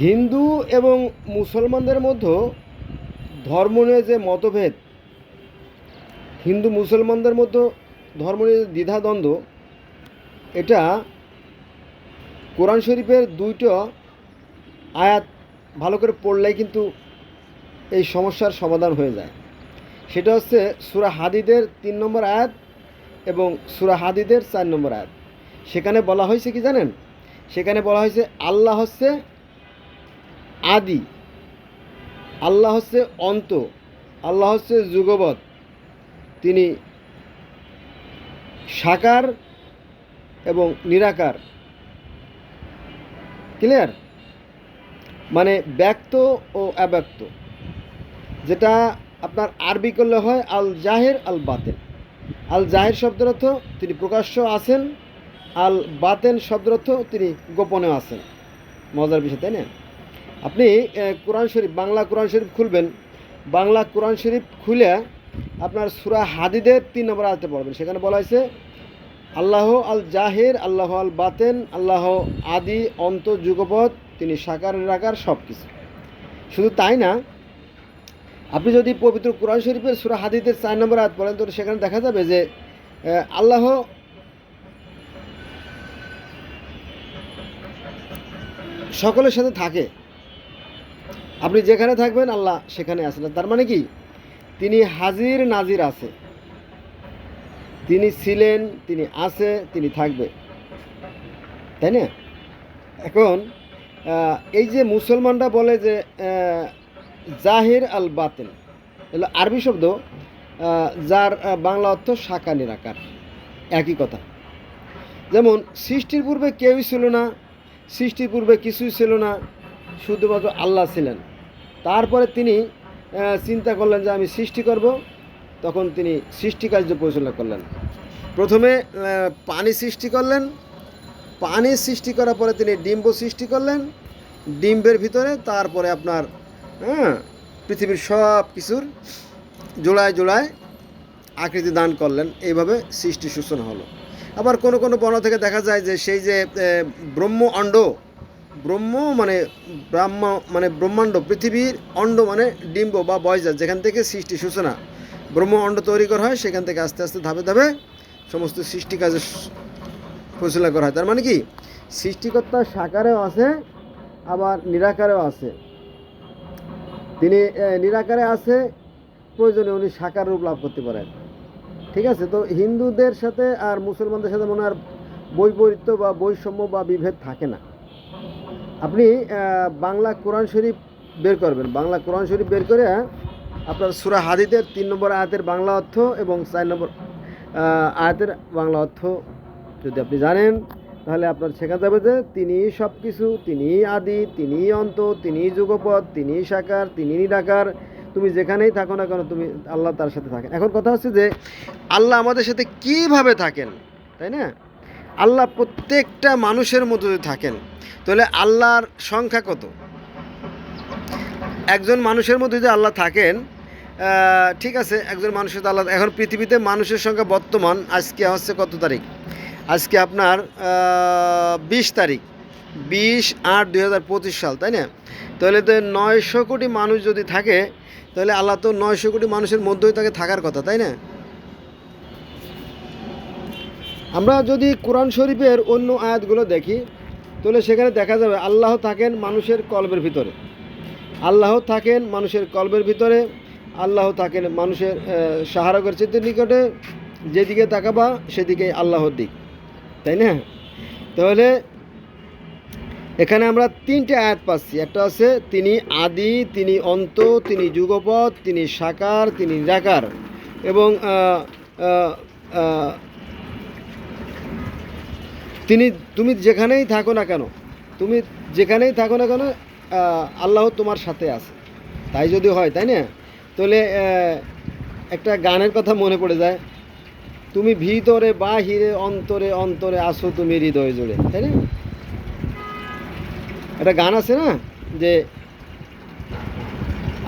হিন্দু এবং মুসলমানদের মধ্যে ধর্ম নিয়ে যে মতভেদ, হিন্দু মুসলমানদের মধ্যে ধর্ম নিয়ে দ্বিধাদ্বন্দ্ব, এটা কোরআন শরীফের দুইটো আয়াত ভালো করে পড়লেই কিন্তু এই সমস্যার সমাধান হয়ে যায়। সেটা হচ্ছে সুরা হাদিদের তিন নম্বর আয়াত এবং সুরা হাদিদের চার নম্বর আয়াত। সেখানে বলা হয়েছে কি জানেন? সেখানে বলা হয়েছে, আল্লাহ হচ্ছে আদি। আল্লাহ হচ্ছে অন্ত, আল্লাহ হচ্ছে যুগবৎ তিনি সাকার এবং নিরাকার। ক্লিয়ার মানে ব্যক্ত ও অব্যক্ত। যেটা আপনার আরবি করলে হয় আল জাহের আল বাতেন আল জাহের শব্দের অর্থ তিনি প্রকাশ্য আছেন আল বাতেন শব্দের অর্থ তিনি গোপনে আছেন। মজার বিষয়, তাই না? আপনি কোরআন শরীফ, বাংলা কোরআন শরীফ খুলবেন। বাংলা কোরআন শরীফ খুলে আপনার সুরা হাদিদের তিন নম্বর আয়াতে পড়বেন। সেখানে বলা হয়েছে, আল্লাহ আল জাহির, আল্লাহ আল বাতেন, আল্লাহ আদি, অন্ত যুগপথ তিনি সাকার, নিরাকার সব কিছু শুধু তাই না, আপনি যদি পবিত্র কোরআন শরীফের সুরা হাদিদের চার নম্বর আয়াত পড়েন তো সেখানে দেখা যাবে যে আল্লাহ সকলের সাথে থাকে। আপনি যেখানে থাকবেন, আল্লাহ সেখানে আছেন। তার মানে কি? তিনি হাজির নাজির আছে। তিনি ছিলেন, তিনি আছে, তিনি থাকবে। তাই না? এখন এই যে মুসলমানরা বলে যে জাহির আল বাতেন এগুলো আরবি শব্দ যার বাংলা অর্থ শাখা নিরাকার। একই কথা। যেমন, সৃষ্টির পূর্বে কেউই ছিল না, সৃষ্টির পূর্বে কিছুই ছিল না, শুধুমাত্র আল্লাহ ছিলেন। তারপরে তিনি চিন্তা করলেন যে আমি সৃষ্টি করব। তখন তিনি সৃষ্টি কার্য পরিচালনা করলেন। প্রথমে পানি সৃষ্টি করলেন। পানি সৃষ্টি করার পরে তিনি ডিম্ব সৃষ্টি করলেন। ডিম্বের ভিতরে তারপরে আপনার হ্যাঁ পৃথিবীর সব কিছুর জোড়ায় জোড়ায় আকৃতি দান করলেন। এইভাবে সৃষ্টি সূচনা হলো। আবার কোনো কোনো বর্ণ থেকে দেখা যায় যে সেই যে ব্রহ্ম অণ্ড ব্রহ্ম মানে ব্রাহ্ম মানে ব্রহ্মাণ্ড, পৃথিবীর অণ্ড মানে ডিম্ব বা বয়জার যেখান থেকে সৃষ্টি সূচনা। ব্রহ্ম অণ্ড তৈরি করা হয়, সেখান থেকে আস্তে আস্তে ধাপে ধাপে সমস্ত সৃষ্টি কাজের পরিচালনা করা হয়। তার মানে কি? সৃষ্টিকর্তা সাকারেও আছে, আবার নিরাকারেও আছে। তিনি নিরাকারে আছে, প্রয়োজনে উনি সাকার রূপ লাভ করতে পারেন। ঠিক আছে? তো হিন্দুদের সাথে আর মুসলমানদের সাথে মনে হয় বৈপরীত্য বা বৈষম্য বা বিভেদ থাকে না। আপনি বাংলা কোরআন শরীফ বের করবেন। বাংলা কোরআন শরীফ বের করে আপনার সুরা হাদিদের তিন নম্বর আয়াতের বাংলা অর্থ এবং চার নম্বর আয়াতের বাংলা অর্থ যদি আপনি জানেন, তাহলে আপনার শেখা যাবে যে তিনি সব কিছু তিনি আদি, তিনি অন্ত, তিনি যুগপথ তিনি সাকার, তিনি নিরাকার, তুমি যেখানেই থাকো না কেন তুমি আল্লাহ তার সাথে থাকেন। এখন কথা হচ্ছে যে আল্লাহ আমাদের সাথে কীভাবে থাকেন, তাই না? আল্লাহ প্রত্যেকটা মানুষের মধ্যে যদি থাকেন। তাহলে আল্লাহর সংখ্যা কত? একজন মানুষের মধ্যে যদি আল্লাহ থাকেন ঠিক আছে, একজন মানুষের আল্লাহ এখন পৃথিবীতে মানুষের সংখ্যা বর্তমান, আজকে হচ্ছে কত তারিখ? আজকে আপনার বিশ তারিখ। বিশ আট দুই হাজার পঁচিশ সাল, তাই না? তাহলে তো নয়শো কোটি মানুষ যদি থাকে, তাহলে আল্লাহ তো নয়শো কোটি মানুষের মধ্যেই তাকে থাকার কথা, তাই না? আমরা যদি কোরআন শরীফের অন্য আয়াতগুলো দেখি, তাহলে সেখানে দেখা যাবে আল্লাহ থাকেন মানুষের কল্পের ভিতরে। আল্লাহ থাকেন মানুষের কল্পের ভিতরে, আল্লাহ থাকেন মানুষের সাহারকের চিত্রের নিকটে, যেদিকে তাকাবা সেদিকে আল্লাহর দিক। তাই না? তাহলে এখানে আমরা তিনটে আয়াত পাচ্ছি। একটা আছে, তিনি আদি, তিনি অন্ত, তিনি যুগপথ তিনি সাকার, তিনি নিরাকার। এবং তিনি, তুমি যেখানেই থাকো না কেন, তুমি যেখানেই থাকো না কেন আল্লাহ তোমার সাথে আছে। তাই যদি হয়, তাই না? তাহলে একটা গানের কথা মনে পড়ে যায়। তুমি ভিতরে, বাহিরে, অন্তরে অন্তরে আসো তুমি হৃদয় জুড়ে, তাই না? একটা গান আছে না, যে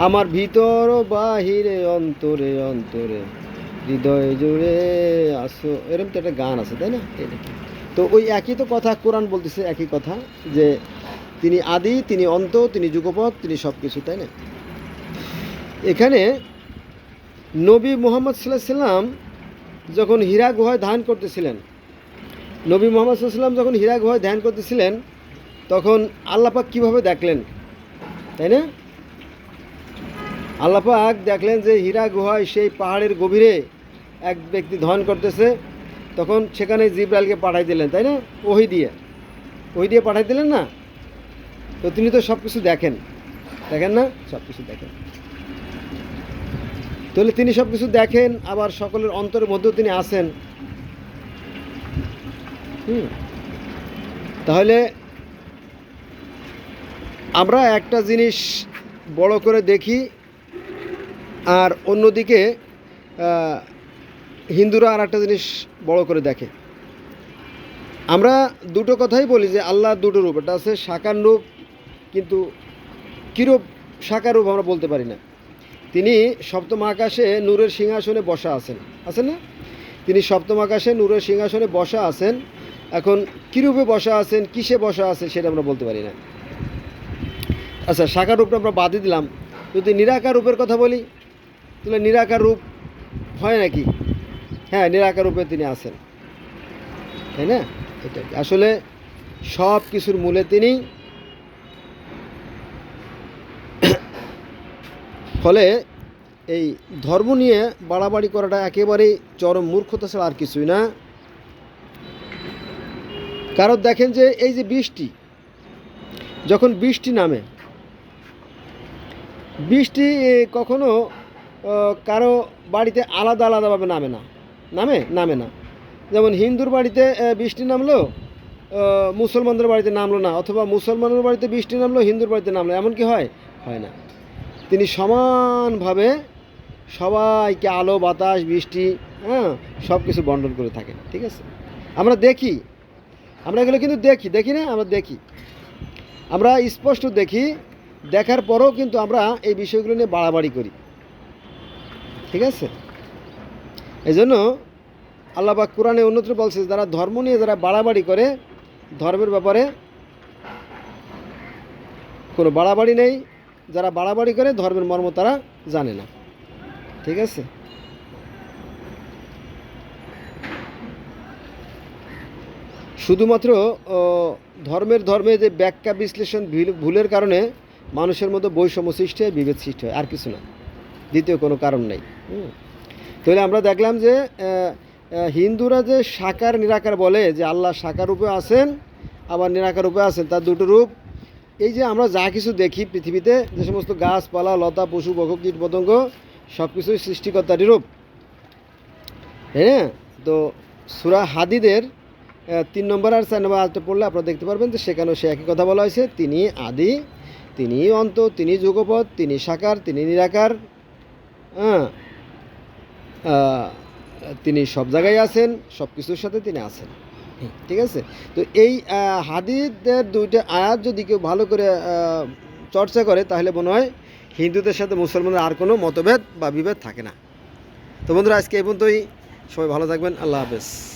আমার ভিতর, বাহিরে, অন্তরে অন্তরে হৃদয় জুড়ে আসো। এরকম তো একটা গান আছে, তাই না। তো ওই একই তো কথা, কোরআন বলতেছে একই কথা যে তিনি আদি, তিনি অন্ত, তিনি যুগপথ তিনি সব কিছু তাই না? এখানে নবী মোহাম্মদ সাল্লাহ সাল্লাম যখন হীরা গুহায় ধ্যান করতেছিলেন, নবী মোহাম্মদ সাল্লাম যখন হীরা গুহায় ধ্যান করতেছিলেন, তখন আল্লাপাক কীভাবে দেখলেন, তাই না? আল্লাপাক দেখলেন যে হীরা গুহায় সেই পাহাড়ের গভীরে এক ব্যক্তি ধ্যান করতেছে তখন সেখানে জিব্রাইলকে পাঠাই দিলেন, তাই না? ওহি দিয়ে। ওহি দিয়ে পাঠাই দিলেন না? তো তিনি তো সব কিছু দেখেন। দেখেন না? সব কিছু দেখেন। তাহলে তিনি সব কিছু দেখেন, আবার সকলের অন্তরের মধ্যেও তিনি আসেন। হুম। তাহলে আমরা একটা জিনিস বড় করে দেখি, আর অন্যদিকে হিন্দুরা আর একটা জিনিস বড় করে দেখে। আমরা দুটো কথাই বলি যে আল্লাহ দুটো রূপ এটা আছে সাকার রূপ, কিন্তু কীরূপ সাকার রূপ আমরা বলতে পারি না। তিনি সপ্তম আকাশে নূরের সিংহাসনে বসা আছেন। আছেন না? তিনি সপ্তম আকাশে নূরের সিংহাসনে বসা আছেন। এখন কীরূপে বসা আছেন, কিসে বসা আছেন সেটা আমরা বলতে পারি না। আচ্ছা সাকার রূপটা আমরা বাদই দিলাম। যদি নিরাকার রূপের কথা বলি, তাহলে নিরাকার রূপ হয় নাকি? হ্যাঁ নিরাকার রূপে তিনি আছেন। তাই না? এটা আসলে সব কিছুর মূলে তিনি ফলে এই ধর্ম নিয়ে বাড়াবাড়ি করাটা একেবারেই চরম মূর্খতা ছাড়া আর কিছুই না। কারণ দেখেন যে এই যে বৃষ্টি, যখন বৃষ্টি নামে, বৃষ্টি কখনো কারও বাড়িতে আলাদা আলাদাভাবে নামে না। নামে? নামে না। যেমন হিন্দুর বাড়িতে বৃষ্টি নামলো মুসলমানদের বাড়িতে নামলো না, অথবা মুসলমানের বাড়িতে বৃষ্টি নামলো, হিন্দুর বাড়িতে নামলো, এমন কি হয়? হয় না। তিনি সমানভাবে সবাইকে আলো, বাতাস, বৃষ্টি হ্যাঁ সব কিছু বন্টন করে থাকেন, ঠিক আছে? আমরা দেখি। আমরা এগুলো কিন্তু দেখি। দেখি না? আমরা দেখি। আমরা স্পষ্ট দেখি। দেখার পরেও কিন্তু আমরা এই বিষয়গুলো নিয়ে বাড়াবাড়ি করি। ঠিক আছে? এই জন্য আল্লাহবাক কোরআনে অন্যত্র বলছে যারা ধর্ম নিয়ে যারা বাড়াবাড়ি করে, ধর্মের ব্যাপারে কোনো বাড়াবাড়ি নেই। যারা বাড়াবাড়ি করে, ধর্মের মর্ম তারা জানে না। ঠিক আছে? শুধুমাত্র ধর্মের ধর্মে যে ব্যাখ্যা, বিশ্লেষণ ভুল- ভুলের কারণে মানুষের মধ্যে বৈষম্য সৃষ্টি হয়, বিভেদ সৃষ্টি হয়, আর কিছু না। দ্বিতীয় কোনো কারণ নেই। তাহলে আমরা দেখলাম যে হিন্দুরা যে সাকার নিরাকার বলে, যে আল্লাহ সাকার রূপে আছেন, আবার নিরাকার রূপে আছেন, তার দুটো রূপ। এই যে আমরা যা কিছু দেখি পৃথিবীতে, যে সমস্ত গাছপালা, লতা, পশু পক্ষ কীট, পতঙ্গ সব কিছুই সৃষ্টিকর্তারই রূপ। হ্যাঁ? তো সুরা হাদিদের তিন নম্বর আর চার নম্বর আজটা পড়লে আপনারা দেখতে পারবেন যে সেখানেও সে একই কথা বলা হয়েছে, তিনি আদি, তিনি অন্ত, তিনি যুগপথ তিনি সাকার, তিনি নিরাকার। হ্যাঁ? তিনি সব জায়গায় আছেন সব কিছুর সাথে তিনি আছেন। ঠিক আছে? তো এই হাদিদের দুইটা আয়াত যদি কেউ ভালো করে চর্চা করে, তাহলে মনে হয় হিন্দুদের সাথে মুসলমানের আর কোনো মতভেদ বা বিভেদ থাকে না। তো বন্ধুরা, আজকে এই পর্যন্তই। সবাই ভালো থাকবেন। আল্লাহ হাফেজ।